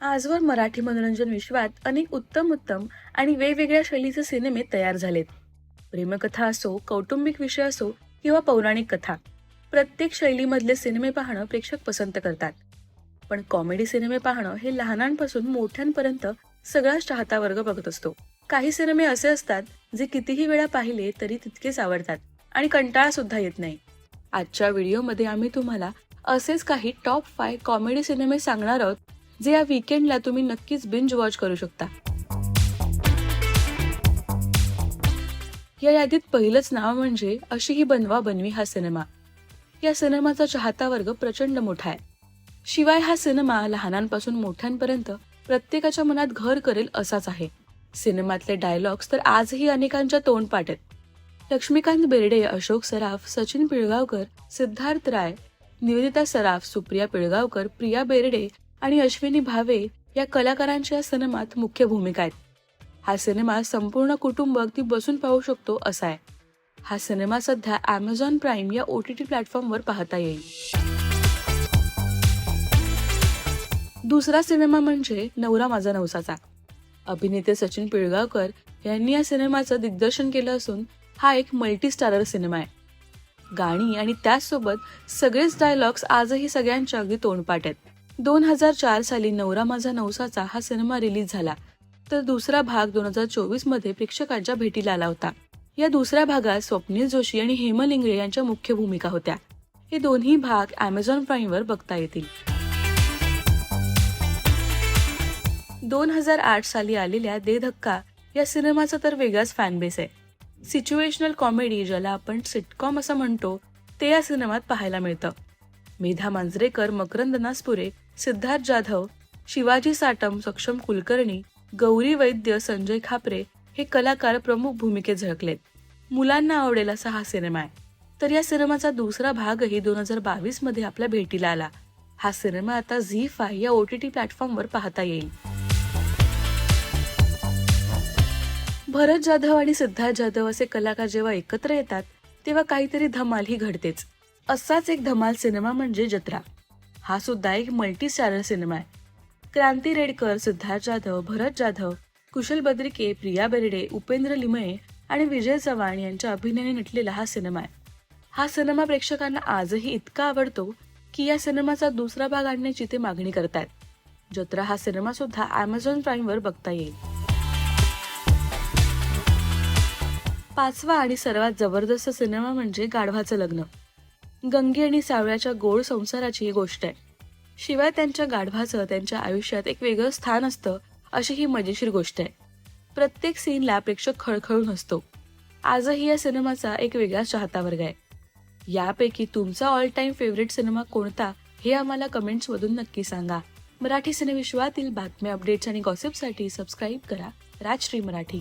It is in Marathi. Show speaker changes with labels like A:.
A: आजवर मराठी मनोरंजन विश्वात अनेक उत्तम उत्तम आणि वेगवेगळ्या शैलीचे सिनेमे तयार झालेत. प्रेमकथा असो कौटुंबिक विषय असो किंवा पौराणिक कथा प्रत्येक शैलीमधले सिनेमे पाहणं प्रेक्षक पसंत करतात. पण कॉमेडी सिनेमे पाहणं हे लहानांपासून मोठ्यांपर्यंत सगळाच चाहता वर्ग बघत असतो. काही सिनेमे असे असतात जे कितीही वेळा पाहिले तरी तितकेच आवडतात आणि कंटाळा सुद्धा येत नाही. आजच्या व्हिडिओमध्ये आम्ही तुम्हाला असेच काही टॉप फाय कॉमेडी सिनेमे सांगणार आहोत जे या विकेंडला तुम्ही नक्कीच बिंज वॉच करू शकता. या यादीत पहिलंच नाव म्हणजे अशी ही बनवा बनवी हा सिनेमा या सिनेमाचा चाहता वर्ग प्रचंड मोठा आहे. शिवाय हा सिनेमा लहानांपासून मोठ्यांपर्यंत प्रत्येकाच्या मनात घर करेल असाच आहे. सिनेमातले डायलॉग्स तर आजही अनेकांच्या तोंडपाठ आहेत लक्ष्मीकांत बेर्डे अशोक सराफ सचिन पिळगावकर सिद्धार्थ राय निवेदिता सराफ सुप्रिया पिळगावकर प्रिया बेर्डे आणि अश्विनी भावे या कलाकारांच्या सिनेमात मुख्य भूमिका आहेत. हा सिनेमा संपूर्ण कुटुंब अगदी बसून पाहू शकतो असा आहे. हा सिनेमा सध्या अमेझॉन प्राईम या ओ टी टी प्लॅटफॉर्मवर पाहता येईल. दुसरा सिनेमा म्हणजे नवरा माझा नवसाचा. अभिनेते सचिन पिळगावकर यांनी या सिनेमाचं दिग्दर्शन केलं असून हा एक मल्टी स्टारर सिनेमा आहे. गाणी आणि त्याचसोबत सगळेच डायलॉग्स आजही सगळ्यांच्या अगदी तोंडपाठ आहेत. दोन हजार चार साली नवरा माझा नवसाचा हा सिनेमा रिलीज झाला. तर दुसरा भाग दोन हजार चोवीसमध्ये प्रेक्षकांच्या भेटीला आला होता. या दुसऱ्या भागात स्वप्नील जोशी आणि हेमल इंगळे यांच्या मुख्य भूमिका होत्या. हे दोन्ही भाग अमेझॉन प्राईमवर बघता येतील. दोन हजार आठ साली आलेल्या दे धक्का या सिनेमाचा तर वेगळाच फॅनबेस आहे. सिच्युएशनल कॉमेडी ज्याला आपण सिटकॉम असं म्हणतो ते या सिनेमात पाहायला मिळतं. मेधा मांजरेकर मकरंद नासपुरे सिद्धार्थ जाधव शिवाजी साटम सक्षम कुलकर्णी गौरी वैद्य संजय खापरे हे कलाकार प्रमुख भूमिकेत झळकलेत. मुलांना आवडेल असा हा सिनेमा आहे. तर या सिनेमाचा दुसरा भागही दोन हजार बावीसमध्ये आपल्या भेटीला आला. हा सिनेमा आता झी फाय या ओ टी टी प्लॅटफॉर्मवर पाहता येईल. भरत जाधव आणि सिद्धार्थ जाधव असे कलाकार जेव्हा एकत्र येतात तेव्हा काहीतरी धमाल ही घडतेच. असाच एक धमाल सिनेमा म्हणजे जत्रा. हा सुद्धा एक मल्टी स्टारर सिनेमा आहे. क्रांती रेडकर सिद्धार्थ जाधव भरत जाधव कुशल बद्रिके प्रिया बेर्डे उपेंद्र लिमये आणि विजय चव्हाण यांच्या अभिनयाने नटलेला हा सिनेमा आहे. हा सिनेमा प्रेक्षकांना आजही इतका आवडतो की या सिनेमाचा दुसरा भाग आणण्याची ते मागणी करतायत. जत्रा हा सिनेमा सुद्धा अमेझॉन प्राईमवर बघता येईल. पाचवा आणि सर्वात जबरदस्त सिनेमा म्हणजे गाढवाचं लग्न. गंगे आणि सावळ्याच्या गोड संसाराची ही गोष्ट आहे. शिवाय त्यांच्या गाढवाचं त्यांच्या आयुष्यात एक वेगळं स्थान असतं अशी ही मजेशीर गोष्ट आहे. प्रत्येक सीनला प्रेक्षक खळखळून असतो आजही या सिनेमाचा एक वेगळा चाहता वर्ग आहे. यापैकी तुमचा ऑल टाइम फेवरेट सिनेमा कोणता हे आम्हाला कमेंट्समधून नक्की सांगा. मराठी सिनेविश्वातील बातम्या अपडेट्स आणि गॉसिपसाठी सबस्क्राईब करा. राजश्री मराठी.